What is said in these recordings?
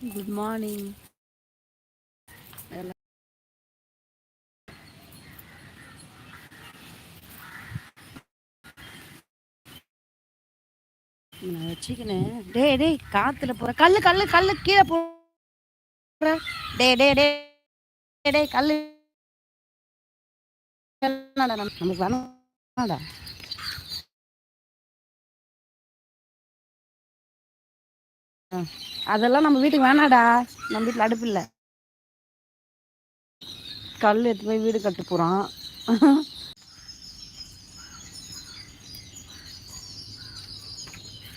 Good morning நான் வச்சுக்கினேன். டேய் டே காத்துல போற கல்லு கல்லு கல்லு கீழே போற டே டே டே டே கல்லு. நமக்கு வேணாடா அதெல்லாம் நம்ம வீட்டுக்கு வேணாடா நம்ம வீட்டில் அடுப்பு இல்லை. கல் எடுத்து போய் வீடு கட்டு போகிறோம்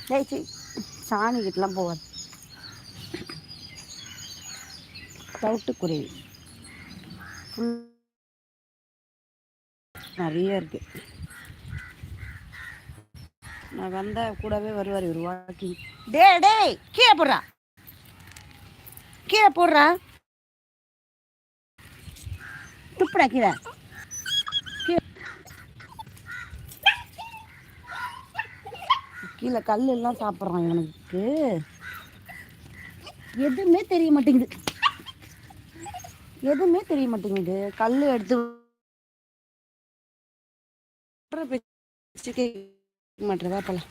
சரி சரி சாணி கிட்டலாம் போவாது தவிட்டுக்குருவி நிறைய இருக்கு. நான் வந்தா கூடவே வருவார் ஒரு வாக்கிங் டே டேய் கீழே போடுறா. கீழே போடுறா. துப்புடா கீழே. கீழே கல் எல்லாம் சாப்பிட்றான் எனக்கு. எதுவுமே தெரிய மாட்டேங்குது. எதுவுமே தெரிய மாட்டேங்குது. கல் எடுத்து மாட்டுறதா போலாம்.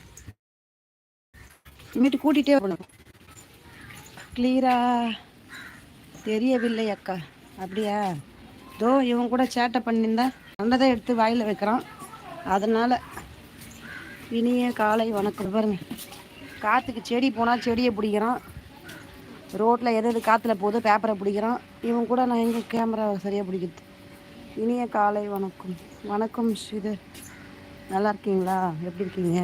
இனிமேட்டு கூட்டிகிட்டே போகணும் கிளியரா தெரியவில்லை அக்கா. அப்படியா? தோ இவன் கூட சேட்டை பண்ணியிருந்தா நல்லதை எடுத்து வாயில் வைக்கிறான். அதனால் இனிய காலை வணக்கம். பாருங்க. காற்றுக்கு செடி போனால் செடியை பிடிக்கிறான். ரோட்டில் எது எது காற்றுல போகுதோ பேப்பரை பிடிக்கிறான். இவன் கூட நான் எங்கே கேமரா சரியாக பிடிக்கிறது? இனிய காலை வணக்கம். வணக்கம் ஸ்ரீதர். நல்லா இருக்கீங்களா எப்படி இருக்கீங்க?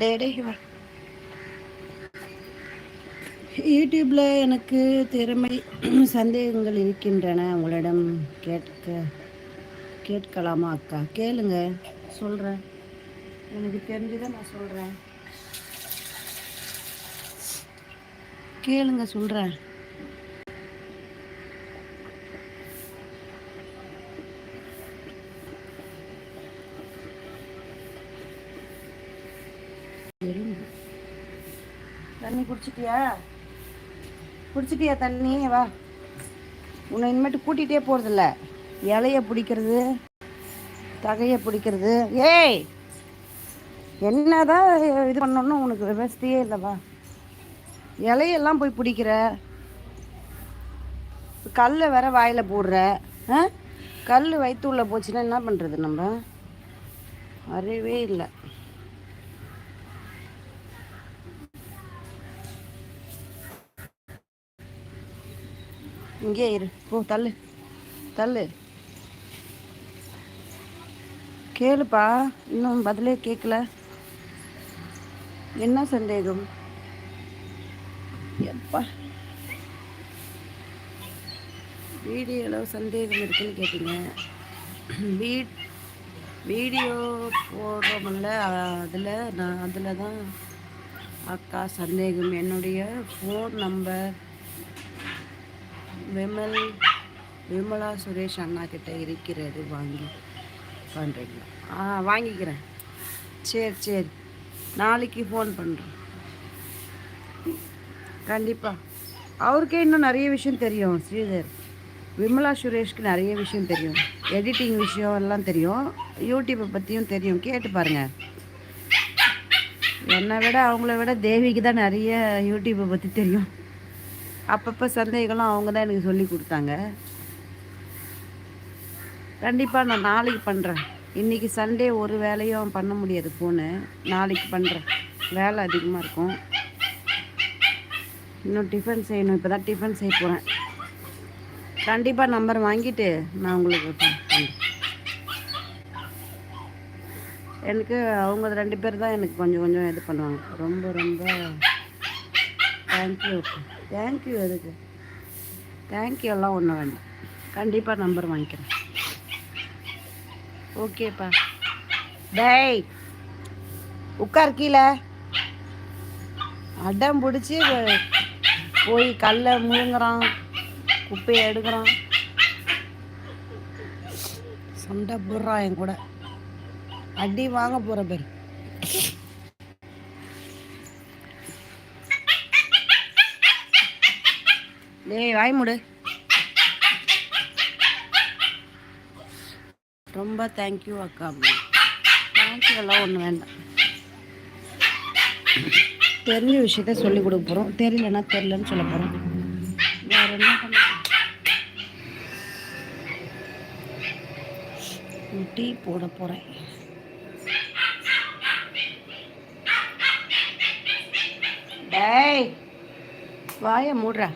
டே டே யூடியூப்பில் எனக்கு திறமை சந்தேகங்கள் இருக்கின்றன. உங்களிடம் கேட்க கேட்கலாமா அக்கா? கேளுங்க. சொல்கிறேன் எனக்கு தெரிஞ்சதை நான் சொல்கிறேன் கேளுங்க சொல்கிறேன் தண்ணி குடிச்சிட்டியா? குடிச்சிட்டியா தண்ணி? வா. உன்னை இனிமேட்டு கூட்டிகிட்டே போகிறதில்ல இலைய பிடிக்கிறது தகையை பிடிக்கிறது. ஏய்! என்னதான் இது பண்ணணும் உனக்கு விவசாயே இல்லைவா இலையெல்லாம் போய் பிடிக்கிற. கல்லை வேற வாயில் போடுற. கல் வயிற்று உள்ள போச்சுன்னா என்ன பண்ணுறது நம்ம? வரவே இல்லை. இங்கே இரு. போ தள்ளு. தள்ளு. கேளுப்பா. இன்னும் பதிலே கேட்கல என்ன சந்தேகம்? எப்பா? வீடியோவில் சந்தேகம் இருக்குன்னு கேட்டீங்க. வீட் வீடியோ போடுறோமில்ல அதில் நான் அதில் தான் அக்கா சந்தேகம். என்னுடைய ஃபோன் நம்பர் விமல் விமலா சுரேஷ் அண்ணா கிட்ட இருக்கிறது. வாங்கி பண்ணுறீங்களா ஆ வாங்கிக்கிறேன். சரி சரி. நாளைக்கு ஃபோன் பண்ணுறேன் கண்டிப்பாக அவருக்கே இன்னும் நிறைய விஷயம் தெரியும் ஸ்ரீதர். விமலா சுரேஷ்க்கு நிறைய விஷயம் தெரியும். எடிட்டிங் விஷயம் எல்லாம் தெரியும். யூடியூப்பை பற்றியும் தெரியும். கேட்டு பாருங்கள் என்னை விட அவங்கள விட தேவிக்கு தான் நிறைய யூடியூப்பை பற்றி தெரியும். அப்பப்போ சந்தேகங்களும் அவங்க தான் எனக்கு சொல்லி கொடுத்தாங்க. கண்டிப்பாக நான் நாளைக்கு பண்ணுறேன் இன்றைக்கி சண்டே ஒரு வேலையும் பண்ண முடியாது ஃபோனு நாளைக்கு பண்ணுறேன் வேலை அதிகமாக இருக்கும். இன்னும் டிஃபன் செய்யணும். இப்போ தான் டிஃபன் செய்ய போகிறேன் கண்டிப்பாக நம்பர் வாங்கிட்டு நான் உங்களுக்கு எனக்கு அவங்க ரெண்டு பேர் தான் எனக்கு கொஞ்சம் கொஞ்சம் இது பண்ணுவாங்க. ரொம்ப ரொம்ப தேங்க்யூ தேங்க்யூ எதுக்கு? தேங்க்யூ எல்லாம் ஒன்றும் வேண்டாம். கண்டிப்பாக நம்பர் வாங்கிக்கிறேன். ஓகேப்பா. டேய் உட்கார் கீழே. அடம் பிடிச்சி போய் கல்லை முழுங்குறான் குப்பையை எடுக்கிறான். சண்டை போடுறான் என் கூட. அடி வாங்க போகிற பேர். டேய் வாய் முடு. ரொம்ப தேங்க்யூ அக்கா தேங்க்யூ எல்லாம் ஒன்றும் வேண்டாம். தெரிஞ்ச விஷயத்த சொல்லி கொடுக்க போகிறோம் தெரியலன்னா தெரியலன்னு சொல்ல போகிறோம் வேற என்ன பண்ண டீ போட போகிறேன் டேய் வாய மூடுறா.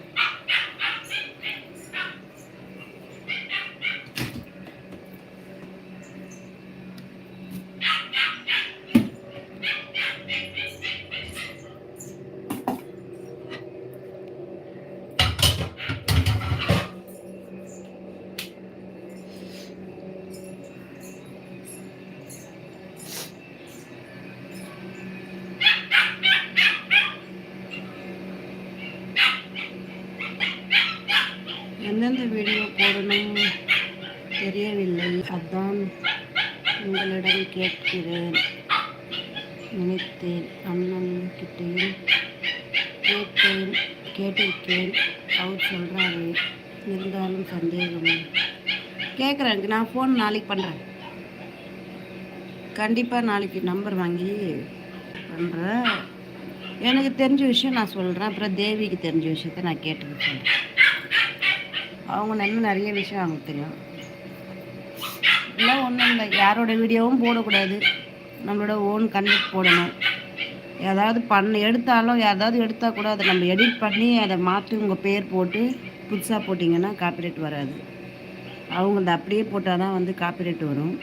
வீடியோ போடணும். தெரியவில்லை. அதான் உங்களிடம் கேட்கிறேன். நினைத்தேன். அண்ணன் கிட்டேயும் கேட்டேன். கேட்டிருக்கேன். அவர் சொல்கிறாரு இருந்தாலும் சந்தேகம். கேட்குறேன் நான் ஃபோன் நாளைக்கு பண்ணுறேன் கண்டிப்பாக நாளைக்கு நம்பர் வாங்கி பண்ணுறேன் எனக்கு தெரிஞ்ச விஷயம் நான் சொல்கிறேன் அப்புறம் தேவிக்கு தெரிஞ்ச விஷயத்த நான் கேட்டுக்க சொல்கிறேன் அவங்க நல்ல நிறைய விஷயம் அவங்களுக்கு தெரியும். இல்லை ஒன்றும் இல்லை. யாரோட வீடியோவும் போடக்கூடாது. நம்மளோட ஓன் கண்டெக்ட் போடணும். ஏதாவது பண்ண எடுத்தாலும் ஏதாவது எடுத்தால் கூட அதை நம்ம எடிட் பண்ணி அதை மாற்றி உங்கள் பேர் போட்டு புதுசாக போட்டிங்கன்னா காப்பிரைட் வராது. அவங்க அதை அப்படியே போட்டால் தான் வந்து காப்பிரைட் வரும்.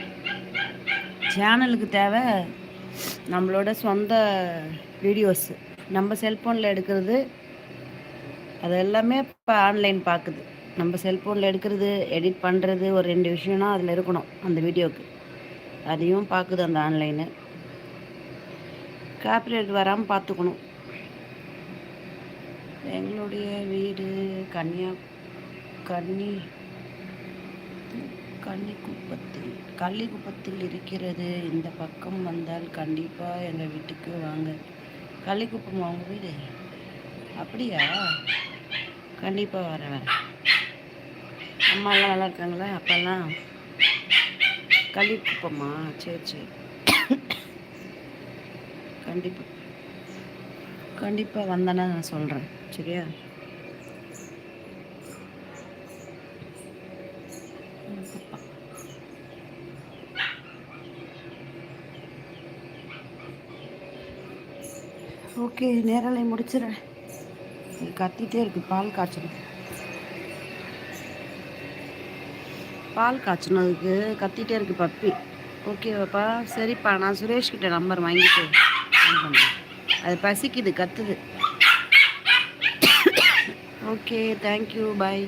சேனலுக்கு தேவை நம்மளோட சொந்த வீடியோஸ் நம்ம செல்ஃபோனில் எடுக்கிறது அது எல்லாமே இப்போ ஆன்லைன் பார்க்குது நம்ம செல்ஃபோனில் எடுக்கிறது எடிட் பண்ணுறது ஒரு ரெண்டு விஷயம்னா அதில் இருக்கணும் அந்த வீடியோவுக்கு அதையும் பார்க்குது அந்த ஆன்லைனு காப்பிரைட் வராமல் பார்த்துக்கணும். எங்களுடைய வீடு கன்னியா கன்னி கன்னிக்குப்பத்தில் கள்ளிக்குப்பத்தில் இருக்கிறது. இந்த பக்கம் வந்தால் கண்டிப்பாக எங்கள் வீட்டுக்கு வாங்க. கள்ளிக்குப்பம் அவங்க வீடு. அப்படியா? கண்டிப்பாக வரேன் வரேன் அம்மாலாம் நல்லா இருக்காங்களா அப்பெல்லாம் கள்ளிக்குப்பமா சரி சரி. கண்டிப்பாக கண்டிப்பாக வந்தேன்னா நான் சொல்கிறேன் சரியா? ஓகே நேரலை முடிச்சிடுறேன். கத்திட்டே இருக்கு பால் காய்ச்சணும் பால் காய்ச்சினதுக்கு கத்திட்டே இருக்கு பப்பி. ஓகேவாப்பா சரிப்பா நான் சுரேஷ்கிட்ட நம்பர் வாங்கிட்டு phone அது பசிக்குது கத்துது. Okay thank you bye